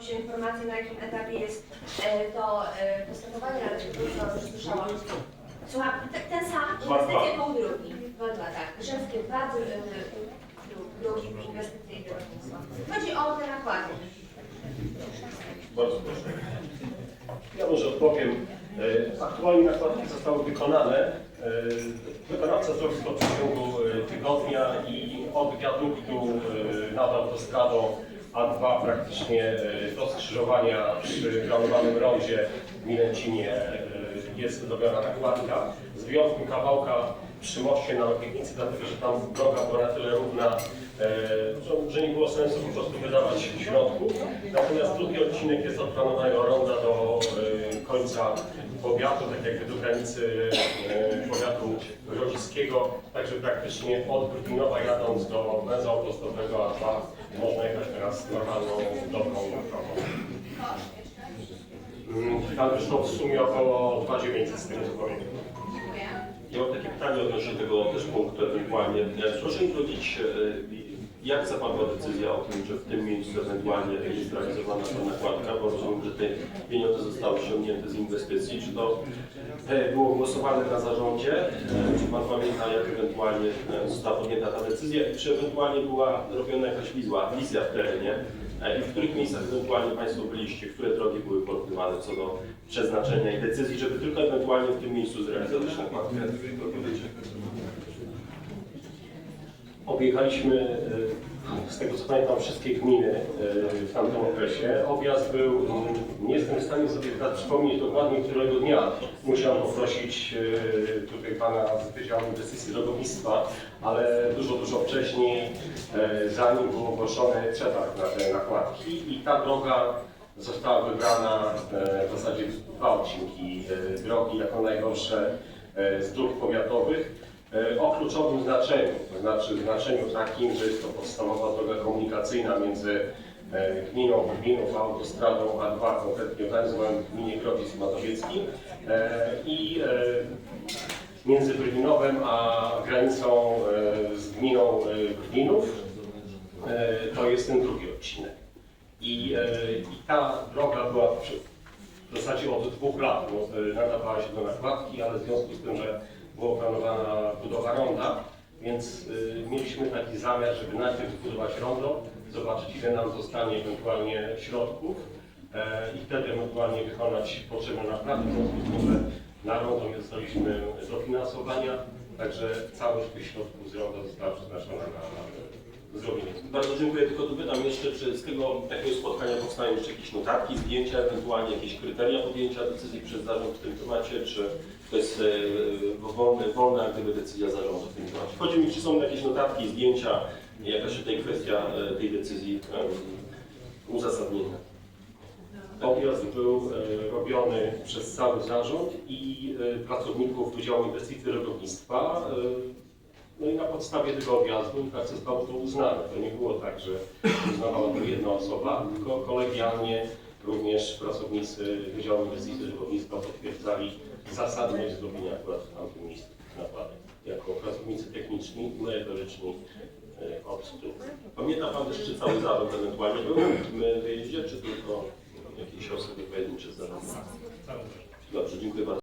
prosił o informację, na jakim etapie jest e, to e, postępowanie, ale tego już słyszałam. Słucham, te- ten sam, inwestycje punkt drugi. Dwa, dwa, tak. Rzeskie dwa, e, dru- drugi inwestycje i. Chodzi o te nakłady. Bardzo proszę. Ja może odpowiem. Aktualnie nakładki zostały wykonane. Wykonawca zrobił to w przeciągu e, tygodnia i od wiaduktu nad autostradą A2 praktycznie e, do skrzyżowania przy planowanym rondzie w Milęcinie e, jest zrobiona nakładka. Z wyjątkiem kawałka przy moście na Opieknicy, dlatego że tam droga była na tyle równa, e, że, nie było sensu po prostu wydawać środków. Natomiast drugi odcinek jest od planowanego ronda do e, końca powiatu, tak jakby do granicy e, powiatu grodziskiego, także praktycznie od Brudinowa jadąc do węzła autostopowego A2 teraz normalną, dobrą drogą. Mm, Tam wyszło w sumie około 2900 z tego co. Ja mam takie pytanie odnośnie tego też punktu ewentualnie. Proszę mi powiedzieć, e, jak zapadła decyzja o tym, że w tym miejscu ewentualnie jest realizowana ta nakładka, bo rozumiem, że te pieniądze zostały ściągnięte z inwestycji. Czy to e, było głosowane na zarządzie? E, Czy Pan pamięta, jak ewentualnie e, została podjęta ta decyzja i czy ewentualnie była robiona jakaś wizja, wizja w terenie? I w których miejscach ewentualnie Państwo byliście, które drogi były porównywane co do przeznaczenia i decyzji, żeby tylko ewentualnie w tym miejscu zrealizować nakładkę? Objechaliśmy, e, z tego co pamiętam, wszystkie gminy e, w tamtym okresie. Objazd był, nie jestem w stanie sobie teraz przypomnieć dokładnie którego dnia. Musiałem poprosić e, tutaj pana z Wydziału Inwestycji Drogownictwa, ale dużo, dużo wcześniej, zanim był ogłoszony przetarg na te nakładki i ta droga została wybrana w zasadzie dwa odcinki drogi jako najgorsze z dróg powiatowych. E, o kluczowym znaczeniu, to znaczy znaczeniu takim, że jest to podstawowa droga komunikacyjna między e, gminą Gminów, autostradą A2, konkretnie węzłem w gminie Grodzisk Mazowiecki i e, między Brwinowem a granicą z gminą Brwinów. To jest ten drugi odcinek. I, i ta droga była w zasadzie od dwóch lat no, nadawała się do nakładki, ale w związku z tym, że była planowana więc y, mieliśmy taki zamiar, żeby najpierw zbudować rondo, zobaczyć ile nam zostanie ewentualnie środków e, i wtedy ewentualnie wykonać potrzebne naprawy, że na rondo nie dostaliśmy dofinansowania, także całość tych środków z ronda została przeznaczona na, na zrobienie. Bardzo dziękuję, tylko dopytam jeszcze, czy z tego takiego spotkania powstają jeszcze jakieś notatki, zdjęcia, ewentualnie jakieś kryteria podjęcia decyzji przez zarząd w tym temacie, czy to jest e, wolne, wolna gdyby decyzja zarządu w tym temacie. Chodzi mi, czy są jakieś notatki, zdjęcia, jakaś tutaj kwestia e, tej decyzji e, uzasadnienia. Był e, robiony przez cały zarząd i e, pracowników Wydziału Inwestycji Drogownictwa. No i na podstawie tego objazdu tak zostało to uznane. To nie było tak, że uznawała to jedna osoba, tylko kolegialnie również pracownicy Wydziału Inwestycji Drogownictwa potwierdzali zasadność zrobienia akurat w tamtym miejscu nakładek. Jako pracownicy techniczni, merytoryczni e, struktur. Pamięta Pan też, czy cały zarząd ewentualnie był w tym wyjeździe, czy tylko jakieś osoby pojedyncze z zarządu? Dobrze, dziękuję bardzo.